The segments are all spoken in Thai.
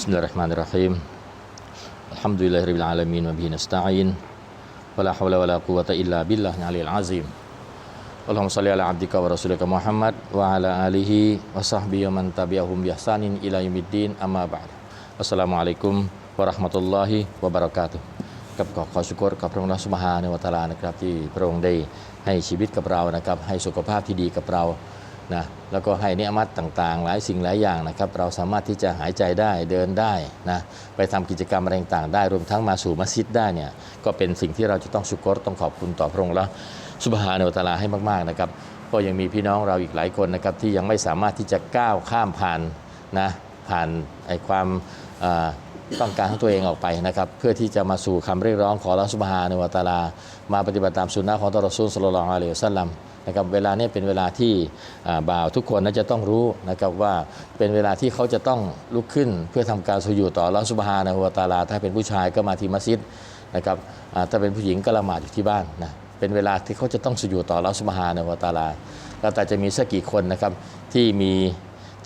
Bismillahirrahmanirrahim. Alhamdulillahirabbil alamin wa bihi nasta'in. Wala haula wala quwata illa billah aliyil azim. Allahumma shalli ala abdika wa rasulika Muhammad wa ala alihi wa sahbihi man tabi'ahum bi ihsanin ila yaumiddin amma ba'd. Assalamualaikum warahmatullahi wabarakatuh. กับขอขอสุกรกับพระองค์สุมาฮานวตาลานะครับที่พระองค์ได้ให้ชีวิตกับเรานะครับ นะแล้วก็ให้เนิยมัตต่างๆ หลายสิ่งหลายอย่างนะครับ เราสามารถที่จะหายใจได้เดินได้นะไปทำกิจกรรมอะไรต่างๆได้ รวมทั้งมาสู่มัสยิดได้เนี่ยก็เป็นสิ่งที่เราจะต้องชุกรต้องขอบคุณต่อพระองค์แล้วสุบฮานวัตาลาให้มากๆนะครับก็ยังมีพี่น้องเราอีกหลายคนนะครับที่ยังไม่สามารถที่จะก้าวข้ามผ่านนะผ่านไอ้ความอ่อ ต้องการของตัวเองออกไปนะครับ เพื่อที่จะมาสู่คำเรียกร้องของลอสุบฮาในวตาลา มาปฏิบัติตามสุนนะของตรอซูลสลลัลลอฮุอะลัยฮิวะซัลลัมนะครับเวลานี้เป็นเวลาที่บ่าวทุกคนน่าจะต้องรู้นะครับว่าเป็นเวลาที่เขาจะต้องลุกขึ้น เพื่อทำการสุญูดต่อลอสุบฮาในวตาลา ถ้าเป็นผู้ชายก็มาที่มัสยิดนะครับถ้าเป็นผู้หญิงก็ละหมาดอยู่ที่บ้านนะเป็นเวลาที่เขาจะต้องสุญูดต่อลอสุบฮาในวตาลาแล้วแต่จะมีสักกี่คนนะครับที่มี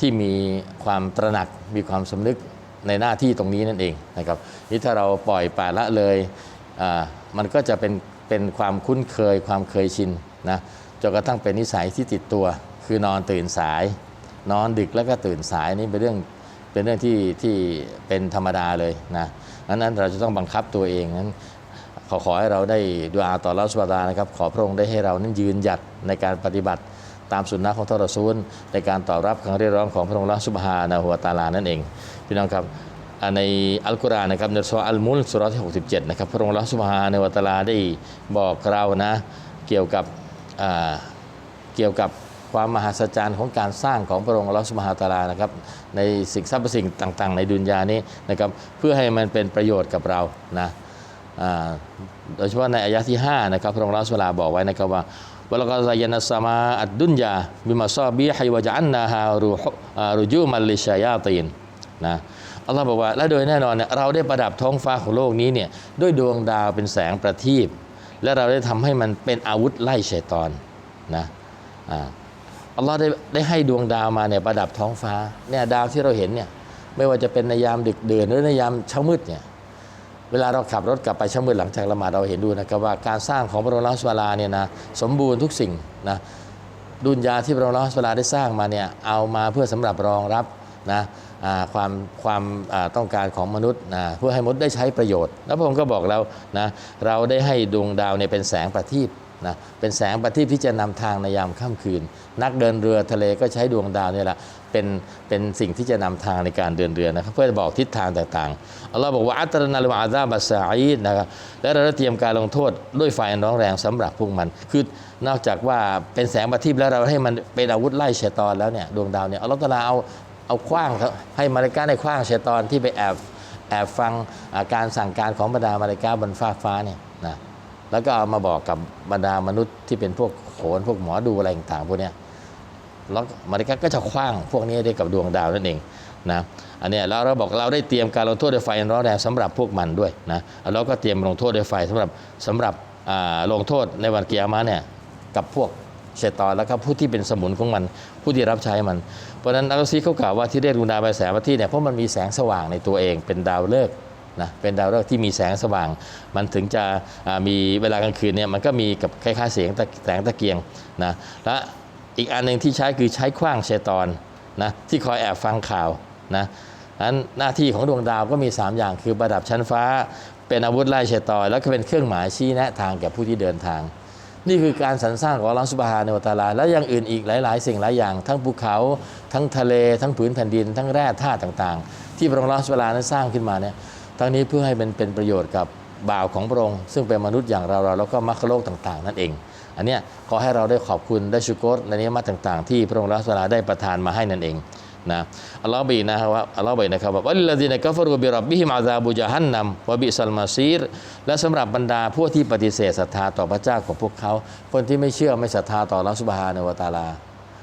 ที่มีความตระหนักมีความสำนึก ในหน้าที่ตรงนี้นั่นเองนะครับนี่ถ้าเราปล่อยปละละเลยอ่ามันก็จะเป็นเป็นความคุ้นเคยความเคยชินนะจนกระทั่งเป็นนิสัยที่ติดตัว คือนอนตื่นสาย นอนดึกแล้วก็ตื่นสายนี่เป็นเรื่องเป็นเรื่องที่ที่เป็นธรรมดาเลยนะดังนั้นเราจะต้องบังคับตัวเองนั้นขอขอให้เราได้ดูอาต่อรัสวาดานะครับ ขอพระองค์ได้ให้เรานั้นยืนหยัดในการปฏิบัติ ตามสุนนะของทรซูลในการตอบรับคำเรียกร้องของพระองค์ละสุบฮานะหัวตาลานั่นเอง พี่น้องครับในอัลกุรอานนะครับในสุรอัลมุลสุรที่67นะครับพระองค์ละสุบฮานะหัวตาลาได้บอกเรานะเกี่ยวกับเกี่ยวกับความมหัศจรรย์ของการสร้างของพระองค์ลอสุบฮานะฮูวะตาลานะครับในสิ่งทรัพย์สิ่งต่างๆ ในดุนยานี้นะครับเพื่อให้มันเป็นประโยชน์กับเรานะโดยเฉพาะในอายะที่5นะครับพระองค์ลอสุบฮานะฮูวะตะอาลาบอกไว้นะครับว่า วะลกอซัยนัสสมาอัดดุนยาบิมาซอบีฮิวะจันนาฮารูรุจูมัลลิชายาตีนนะอัลลอฮ์บอกว่าและโดยแน่นอนเนี่ยเราได้ประดับท้องฟ้าของโลกนี้เนี่ยด้วยดวงดาวเป็นแสงประทีปและเราได้ทำให้มันเป็นอาวุธไล่ชัยตอนนะอ่าอัลลอฮ์ได้ได้ให้ดวงดาวมาเนี่ยประดับท้องฟ้าเนี่ยดาวที่เราเห็นเนี่ยไม่ว่าจะเป็นในยามดึกดื่นหรือในยามเช้ามืดเนี่ย เวลาเราขับรถกลับไปเช้ามืดหลังจากละหมาดเราเห็นดูนะครับว่าการสร้างของพระองค์ลอสวาลาเนี่ยนะสมบูรณ์ทุกสิ่งนะดุลยาที่พระองค์ลอสวาลาได้สร้างมาเนี่ยเอามาเพื่อสำหรับรองรับนะความความต้องการของมนุษย์นะเพื่อให้มนุษย์ได้ใช้ประโยชน์ แล้วพระองค์ก็บอกเรานะเราได้ให้ดวงดาวเนี่ยเป็นแสงประทีป นะเป็นแสงประทีปที่จะนำทางในยามค่ำคืน นักเดินเรือทะเลก็ใช้ดวงดาวนี่แหละเป็นเป็นสิ่งที่จะนำทางในการเดินเรือนะครับเพื่อบอกทิศทางต่างๆอัลลอฮ์บอกว่าอัตรนาลวะอาซาบัสซาอีดนะครับและเราเตรียมการลงโทษด้วยไฟนร้อนแรงสำหรับพวกมัน คือนอกจากว่าเป็นแสงประทีปแล้วเราให้มันเป็นอาวุธไล่ชัยตอนแล้วเนี่ยดวงดาวเนี่ยอัลลอฮ์ตะลาเอาเอาขว้างให้มาเลกาได้ขว้างชัยตอนที่ไปแอบแอบฟังการสั่งการของบรรดามาเลกาบนฟ้าฟ้าเนี่ยนะ แล้วก็เอามาบอกกับบรรดามนุษย์ที่เป็นพวกโขนพวกหมอดูอะไรต่างๆพวกเนี้ยแล้วมาริกาก็จะคว้างพวกนี้ได้กับดวงดาวนั่นเองนะอันนี้แล้วเราบอกเราได้เตรียมการลงโทษด้วยไฟร้อนแรงสำหรับพวกมันด้วยนะเราก็เตรียมลงโทษด้วยไฟสำหรับสำหรับลงโทษในวันเกียร์มาเนี่ยกับพวกเชตอนแล้วก็ผู้ที่เป็นสมุนของมันผู้ที่รับใช้มัน เพราะฉะนั้นอัลลอฮ์ซีเขากล่าวว่าที่เรียกดวงดาวเป็นแสงประทีปเนี่ยเพราะมันมีแสงสว่างในตัวเองเป็นดาวฤกษ์ นะเป็นดาวฤกษ์ที่มีแสงสว่าง มันถึงจะมีเวลากลางคืนเนี่ยมันก็มีกับคล้ายๆเสียงแสงตะเกียงนะและอีกอันหนึ่งที่ใช้คือใช้ขว้างเชตอนนะที่คอยแอบฟังข่าวนะนั้นหน้าที่ของดวงดาวก็มี 3 อย่างคือประดับชั้นฟ้า เป็นอาวุธไล่เชตอนแล้วก็เป็นเครื่องหมายชี้แนะทางแก่ผู้ที่เดินทาง นี่คือการสรรสร้างของอัลลอฮฺสุบฮานะฮูวะตาลา และอย่างอื่นอีกหลาย ๆ สิ่งหลายอย่าง ทั้งภูเขา ทั้งทะเล ทั้งผืนแผ่นดิน ทั้งแร่ธาตุต่าง ๆ ที่พระองค์อัลลอฮฺสุบฮานะฮูวะตะอาลานั้นสร้างขึ้นมาเนี่ย ทั้งนี้เพื่อให้เป็นเป็นประโยชน์กับบ่าวของพระองค์ซึ่งเป็นมนุษย์อย่างเราเราแล้วก็มรรคโลกต่าง ๆ นั่นเอง อันเนี้ยขอให้เราได้ขอบคุณได้ชุกรในนิยมตต่าง ๆ ที่พระองค์รัสลาได้ประทานมาให้นั่นเองนะอัลลอฮ์บีนะครับว่าอัลลอฮ์บีนะครับว่าวัลลดีนกัฟรุบิรับบิฮิมาซาบุจฮันนัมวะบิซัลมาซีรและสำหรับบรรดาพวกที่ปฏิเสธศรัทธาต่อพระเจ้าของพวกเขา คนที่ไม่เชื่อไม่ศรัทธาต่อรัสุบฮานวตาลา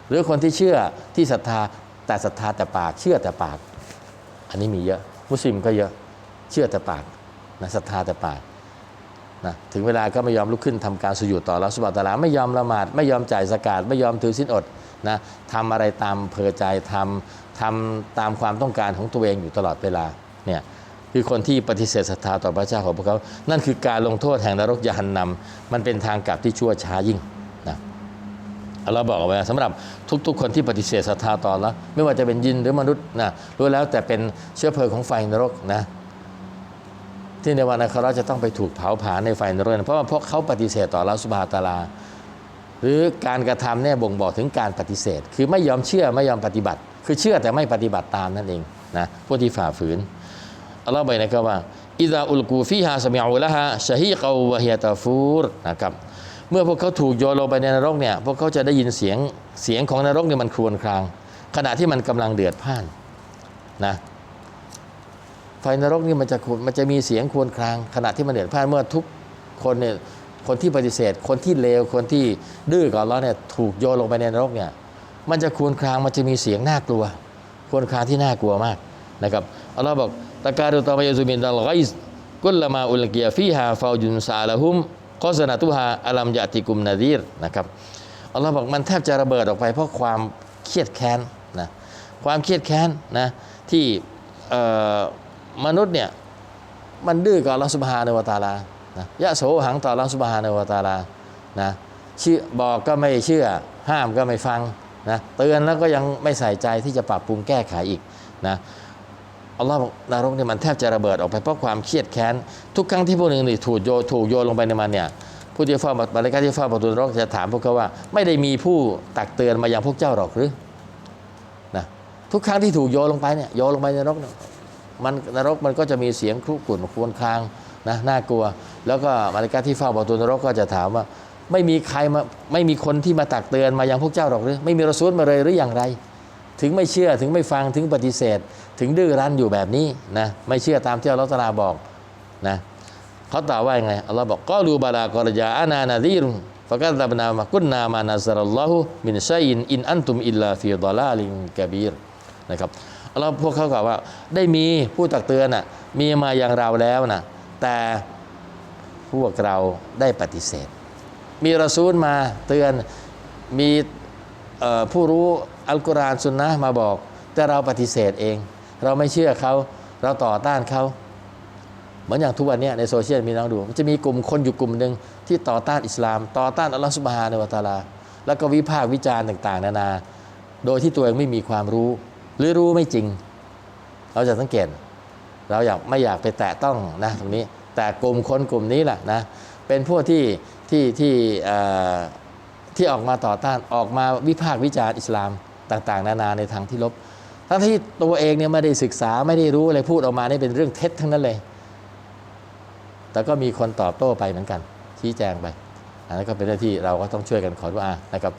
หรือคนที่เชื่อที่ศรัทธาแต่ศรัทธาแต่ปากเชื่อแต่ปาก อันนี้มีเยอะ มุสลิมก็เยอะ เชื่อแต่ปากนะศรัทธาแต่ปากนะถึงเวลาก็ไม่ยอมลุกขึ้นทำการสุญูต่อรัสุบะตาลาไม่ยอมละหมาดไม่ยอมจ่ายสกาดไม่ยอมถือศีลอดนะทำอะไรตามเพอใจทำทำตามความต้องการของตัวเองอยู่ตลอดเวลาเนี่ยคือคนที่ปฏิเสธศรัทธาต่อพระเจ้าของพวกเขา นั่นคือการลงโทษแห่งนรกยานนำมันเป็นทางกลับที่ชั่วช้ายิ่งนะเราบอกเอาไว้สำหรับทุก ๆ คนที่ปฏิเสธศรัทธาต่อแล้วไม่ว่าจะเป็นยินหรือมนุษย์นะรู้แล้วแต่เป็นเชื้อเพลิงของไฟนรกนะ ที่ในวันนั้นเขาจะต้องไปถูกเผาผลาญในไฟนรกนะเพราะว่าพวกเขาปฏิเสธต่อลลอฮฺสุบฮาตาลา หรือการกระทำเนี่ยบ่งบอกถึงการปฏิเสธ คือไม่ยอมเชื่อไม่ยอมปฏิบัติ คือเชื่อแต่ไม่ปฏิบัติตามนั่นเองนะพวกที่ฝ่าฝืนอัลลอฮ์บอกนะครับว่าอิดาอุลกูฟีฮาสมิอูละฮะชะฮีกาวะฮียตาฟูรนะครับเมื่อพวกเขาถูกโยนลงไปในนรกเนี่ยพวกเขาจะได้ยินเสียงเสียงของนรกเนี่ยมันครวญคราง ขณะที่มันกำลังเดือดพ่านนะ ไฟนรกนี่มันจะมันจะมีเสียงควญครางขณะที่มันเดือดพล่านเมื่อทุกคนเนี่ยคนที่ปฏิเสธ คนที่เลวคนที่ดื้อกับอัลเลาเนี่ยถูกโยนลงไปในนรกเนี่ยมันจะควญครางมันจะมีเสียงน่ากลัว ควญครางที่น่ากลัวมากนะครับอัลลอฮ์บอกตะการุตามายซุมินดัลไกส์กุลละมาอุลกียฟีฮาฟาวจุนซาละฮุมกอสนาตุฮาอัลัมยะติกุมนาดีรนะครับอัลลอฮ์บอกมันแทบจะระเบิดออกไปเพราะความเครียดแค้นนะความเครียดแค้นนะที่เอ่อ มนุษย์เนี่ยมันดื้อกับอัลลอฮ์สุบฮานวะตาลานะยะโสหังต่ออัลลอฮ์สุบฮานวะตาลานะเชื่อบอกก็ไม่เชื่อ ห้ามก็ไม่ฟังนะเตือนแล้วก็ยังไม่ใส่ใจที่จะปรับปรุงแก้ไขอีกนะอัลลอฮ์นรกเนี่ยมันแทบจะระเบิดออกไปเพราะความเครียดแค้นทุกครั้งที่พวกหนึ่งนี่ถูกโยถูกโยนลงไปในมันเนี่ยผู้ที่เฝ้าบริการที่เฝ้าประตูนรกจะถามพวกเขาว่า ไม่ได้มีผู้ตักเตือนมาอย่างพวกเจ้าหรอกหรือนะทุกครั้งที่ถูกโยนลงไปเนี่ยโยนลงไปในนรกเนี่ย มันนรกมันก็จะมีเสียงครุกรุ่นควญครางนะน่ากลัว แล้วก็บริกาที่เฝ้าประตูนรกก็จะถามว่า ไม่มีใครมาไม่มีคนที่มาตักเตือนมายังพวกเจ้าหรอกหรือไม่มีรอซูลมาเลยหรืออย่างไร ถึงไม่เชื่อถึงไม่ฟังถึงปฏิเสธ ถึงดื้อรั้นอยู่แบบนี้นะไม่เชื่อตามที่อัลลอฮฺตาลาบอกนะเขาตอบว่ายังไงอัลลอฮ์บอกก็รูบาลากอรจาอานานาดีรุฟะกัตบนามากุนนามานาซารัลลอฮุมินชัยอินอินอันตุมอิลลาฟิดอลาลิงกะบีรนะครับ อัลลอฮ์พวกเขากล่าวว่า ได้มีผู้ตักเตือนน่ะมีมาอย่างเราแล้วนะแต่พวกเราได้ปฏิเสธ มีรอซูลมาเตือนมีผู้รู้อัลกุรอานสุนนะมาบอก แต่เราปฏิเสธเอง เราไม่เชื่อเขาเราต่อต้านเขาเหมือนอย่างทุกวันนี้ในโซเชียลมีน้องดูมันจะมีกลุ่มคนอยู่กลุ่มหนึ่งที่ต่อต้านอิสลาม ต่อต้านอัลลอฮฺสุบฮานะวะตาลา แล้วก็วิพากษ์วิจารณ์ต่าง ๆ นานา โดยที่ตัวเองไม่มีความรู้ หรือรู้ไม่จริง เราจะสังเกต เราอยากไม่อยากไปแตะต้องนะตรงนี้ แต่กลุ่มคนกลุ่มนี้แหละนะเป็นพวกที่ที่ที่ที่ออกมาต่อต้านออกมาวิพากษ์วิจารณ์อิสลามต่างๆ นานาในทางที่ลบ ทั้งที่ตัวเองเนี่ยไม่ได้ศึกษาไม่ได้รู้อะไรพูดออกมานี่เป็นเรื่องเท็จทั้งนั้นเลย แต่ก็มีคนตอบโต้ไปเหมือนกัน ชี้แจงไปอันนั้นก็เป็นเรื่องที่เราก็ต้องช่วยกันขอดุอานะครับ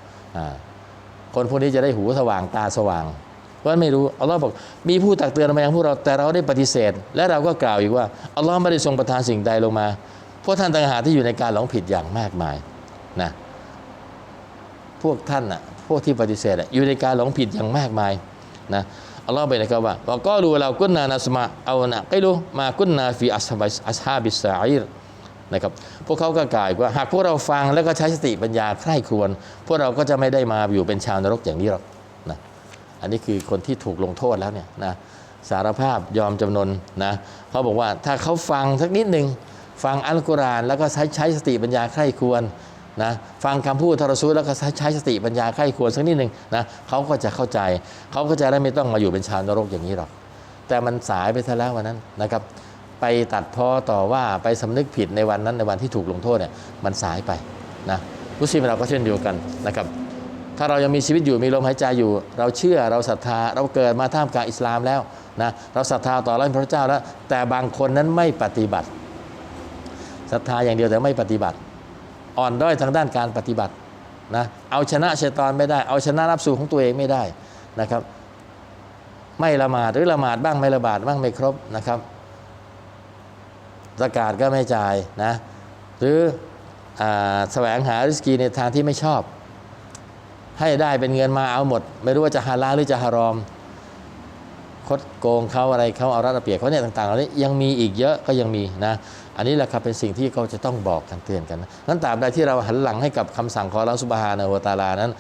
คนพวกนี้จะได้หูสว่างตาสว่าง เพราะไม่รู้อัลลอฮ์บอกมีผู้ตักเตือนมายังพวกเราแต่เราได้ปฏิเสธ และเราก็กล่าวอีกว่าอัลลอฮ์ไม่ได้ทรงประทานสิ่งใดลงมาพวกท่านต่างหากที่อยู่ในการหลงผิดอย่างมากมายนะพวกท่านน่ะพวกที่ปฏิเสธอยู่ในการหลงผิดอย่างมากมายนะอัลลอฮ์ไปนะครับว่าว่าก็รู้เรากุนนานัสมาเอานะไกรู้มากุนนาฟีอัสฮาบิสอัสฮาบิสซาอิรนะครับพวกเขาก็กล่าวว่าหากพวกเราฟังแล้วก็ใช้สติปัญญาใคร่ครวญพวกเราก็จะไม่ได้มาอยู่เป็นชาวนรกอย่างนี้หรอก อันนี้คือคนที่ถูกลงโทษแล้วเนี่ยนะสารภาพยอมจำนนนะเขาบอกว่าถ้าเขาฟังสักนิดหนึ่งฟังอัลกุรอานแล้วก็ใช้ใช้สติปัญญาใคร่ควรนะฟังคำพูดทรซูลแล้วก็ใช้ใช้สติปัญญาใคร่ควรสักนิดหนึ่งนะเขาก็จะเข้าใจ เขาก็จะได้ไม่ต้องมาอยู่เป็นชาวนรกอย่างนี้หรอก แต่มันสายไปซะแล้ววันนั้นนะครับ ไปตัดพ้อต่อว่าไปสำนึกผิดในวันนั้นในวันที่ถูกลงโทษเนี่ยมันสายไปนะมุสลิมเราก็เช่นเดียวกันนะครับ ถ้าเรายังมีชีวิตอยู่มีลมหายใจอยู่ เราเชื่อเราศรัทธาเราเกิดมาท่ามกลางอิสลามแล้วนะเราศรัทธาต่อพระเจ้าแล้ว แต่บางคนนั้นไม่ปฏิบัติศรัทธาอย่างเดียวแต่ไม่ปฏิบัติ อ่อนด้อยทางด้านการปฏิบัตินะเอาชนะชัยตอนไม่ได้ เอาชนะรับสู่ของตัวเองไม่ได้นะครับ ไม่ละหมาดหรือละหมาดบ้างไม่ละหมาดบ้างไม่ครบนะครับสกาดก็ไม่จ่ายนะหรืออแสวงหาริสกีในทางที่ไม่ชอบ ให้ได้เป็นเงินมาเอาหมด ไม่รู้ว่าจะฮาลาหรือจะฮารอม คดโกงเขาอะไรเขาเอารัดเอาเปรียบเขาเนี่ยต่างๆเหล่านี้ยังมีอีกเยอะก็ยังมีนะอันนี้แหละครับเป็นสิ่งที่เขาจะต้องบอกกันเตือนกันนะนั้นตราบใดที่เราหันหลังให้กับคำสั่งของอัลลอฮฺสุบฮานะฮูวตาลานั้น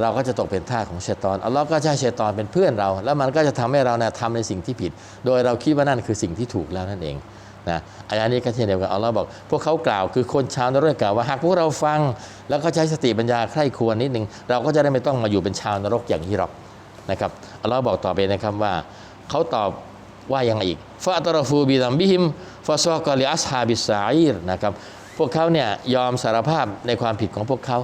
เราก็จะตกเป็นท่าของเชัยตอนอัลลอฮ์ก็จะให้เชัยตอนเป็นเพื่อนเรา แล้วมันก็จะทำให้เราเนี่ยทำในสิ่งที่ผิด โดยเราคิดว่านั่นคือสิ่งที่ถูกแล้วนั่นเอง นะอายะนี้ก็เช่นเดียวกันอัลลอฮ์บอก พวกเขากล่าวคือคนชาวนรกกล่าวว่าหากพวกเราฟัง แล้วก็ใช้สติปัญญาใคร่ควญนิดหนึ่งเราก็จะได้ไม่ต้องมาอยู่เป็นชาวนรกอย่างนี้หรอกนะครับอัลลอฮ์บอกต่อไปนะครับว่าเขาตอบว่ายังไงอีกฟาตรฟูบิดัมบิฮิมฟาซอกอลิอัสฮาบิสซาอีรนะครับพวกเขาเนี่ยยอมสารภาพในความผิดของพวกเขา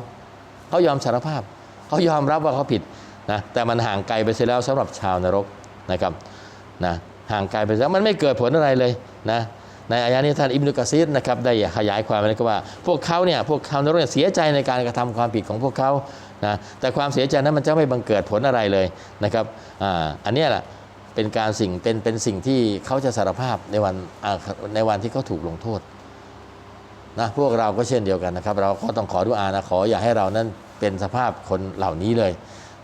เขายอมสารภาพเขายอมรับว่าเขาผิดนะแต่มันห่างไกลไปเสียแล้วสำหรับชาวนรกนะครับนะห่างไกลไปแล้วมันไม่เกิดผลอะไรเลยนะ ในอายะนี้ท่านอิบนุกะซีรนะครับได้ขยายความไว้นะครับว่า พวกเขาเนี่ยพวกชาวนรกเนี่ยเสียใจในการกระทำความผิดของพวกเขานะแต่ความเสียใจนั้นมันจะไม่บังเกิดผลอะไรเลยนะครับอ่าอันนี้แหละเป็นการสิ่งเป็นเป็นสิ่งที่เขาจะสารภาพในวันในวันที่เขาถูกลงโทษนะพวกเราก็เช่นเดียวกันนะครับ เราก็ต้องขอดุอานะขออย่าให้เรานั้นเป็นสภาพคนเหล่านี้เลย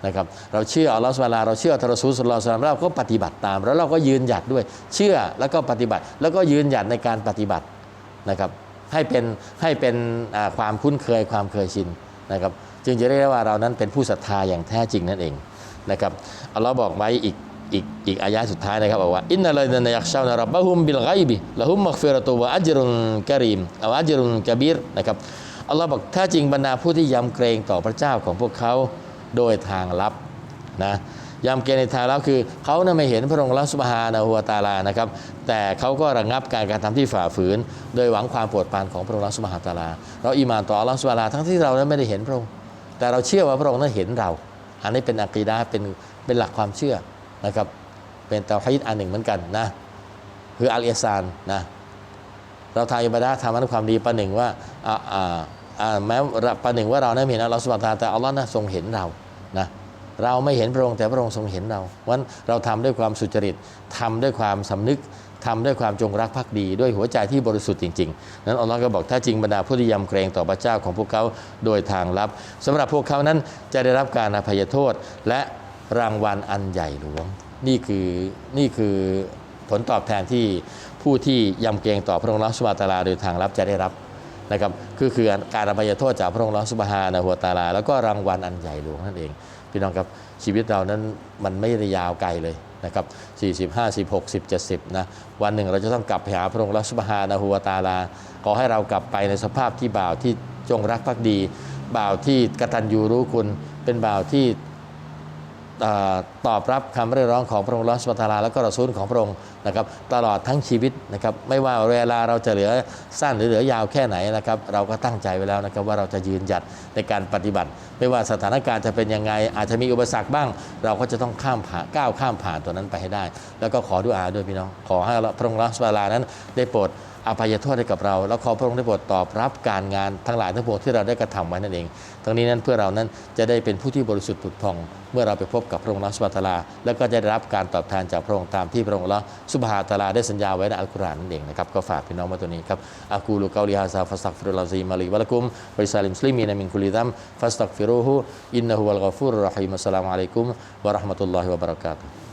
นะครับเราเชื่ออัลลอฮฺสุบฮานาเราเชื่อทรสูสุลลัลสลามเราก็ปฏิบัติตาม แล้วเราก็ยืนหยัดด้วยเชื่อแล้วก็ปฏิบัติ แล้วก็ยืนหยัดในการปฏิบัตินะครับให้เป็นให้เป็นความคุ้นเคยความเคยชินนะครับจึงจะเรียกได้ว่าเรานั้นเป็นผู้ศรัทธาอย่างแท้จริงนั่นเองนะครับอัลลอฮ์บอกไว้อีกอีกอีกอายะสุดท้ายนะครับบอกว่าอินนัลลดีนยักชาวนารับบะฮุมบิลไกบิละฮุมมักฟิรตุวะอัจรุนกะรีมอาอัจรุนกะบีรนะครับอัลลอฮ์บอกถ้าจริงบรรดาผู้ที่ยำเกรงต่อพระเจ้าของพวกเขา โดยทางลับนะยำเกรงในทางลับคือเขาน่ะไม่เห็นพระองค์ละสุบฮานะฮูวตาลานะครับ แต่เขาก็ระงับการการทำที่ฝ่าฝืน โดยหวังความโปรดปรานของพระองค์ละสุบฮาตาลา เราอีหมานต่ออัลลอฮฺสุบฮานะฮูวะตะอาลาทั้งที่เรานั้นไม่ได้เห็นพระองค์แต่เราเชื่อว่าพระองค์นั้นเห็นเรา อันนี้เป็นอะกีดะห์เป็นเป็นหลักความเชื่อนะครับ เป็นเตาฮีดอันหนึ่งเหมือนกันนะคืออัลเอซานนะเราทำอิบาดะห์ทำอันความดีประหนึ่งว่าอ่าอ่าอ่าแม้ประหนึ่งว่าเรานั้นไม่เห็นอัลลอฮฺสุบฮานะฮูวะตาลาแต่อัลลอฮ์นะทรงเห็นเรา นะเราไม่เห็นพระองค์แต่พระองค์ทรงเห็นเราวันเราทำด้วยความสุจริตทำด้วยความสำนึกทำด้วยความจงรักภักดี ด้วยหัวใจที่บริสุทธิ์จริง ๆ นั้นอัลลอฮ์ก็บอกถ้าจริงบรรดาผู้ที่ยำเกรงต่อพระเจ้าของพวกเขาโดยทางลับสำหรับพวกเขานั้นจะได้รับการอภัยโทษ และรางวัลอันใหญ่หลวง นี่คือนี่คือผลตอบแทนที่ผู้ที่ยำเกรงต่อพระองค์ลอสุบาตาลาโดยทางลับจะได้รับ นะครับคือคือการอภัยโทษจากพระองค์ลอสุบฮานะฮูวตาลา แล้วก็รางวัลอันใหญ่หลวงนั่นเอง พี่น้องครับชีวิตเรานั้นมันไม่ได้ยาวไกลเลยนะครับ40 50 60 70นะวันหนึ่งเราจะต้องกลับไปหาพระองค์ลอสุบฮานะฮูวตาลา ขอให้เรากลับไปในสภาพที่บ่าวที่จงรักภักดี บ่าวที่กตัญญูรู้คุณเป็นบ่าวที่ ตอบรับคำเรียกร้องของพระองค์ลอสวาตลาแล้วก็รอซูลของพระองค์นะครับตลอดทั้งชีวิตนะครับไม่ว่าเวลาเราจะเหลือสั้นหรือเหลือยาวแค่ไหนนะครับเราก็ตั้งใจไว้แล้วนะครับว่าเราจะยืนหยัดในการปฏิบัติ ไม่ว่าสถานการณ์จะเป็นยังไง อาจจะมีอุปสรรคบ้าง เราก็จะต้องข้ามผ่านก้าวข้ามผ่านตัวนั้นไปให้ได้ แล้วก็ขอดุอาด้วยพี่น้องขอให้พระองค์ลอสวาตลานั้นได้โปรด อภัยโทษให้กับเรา แล้วขอพระองค์ได้โปรดตอบรับการงานทั้งหลายทั้งปวงที่เราได้กระทำไว้นั่นเอง ทั้งนี้นั้นเพื่อเรานั้นจะได้เป็นผู้ที่บริสุทธิ์ผุดพอง เมื่อเราไปพบกับพระองค์ลอสุบฮาตาลา แล้วก็จะได้รับการตอบแทนจากพระองค์ตามที่พระองค์ลอสุบฮาตาลาได้สัญญาไว้ในอัลกุรอานนั่นเองนะครับก็ฝากพี่น้องมาตัวนี้ครับอากูลูกาลิฮาซาฟัสตักฟิรุลลอฮซีมาลีวะลักุมวะลิซาลิมสลิมีนมินคุลิดัมฟัสตักฟิรุฮูอินนะฮูวัลกอฟูรรรหีมอัสสลามุอะลัยกุมวะเราะห์มะตุลลอฮิวะบะเราะกาตุฮ์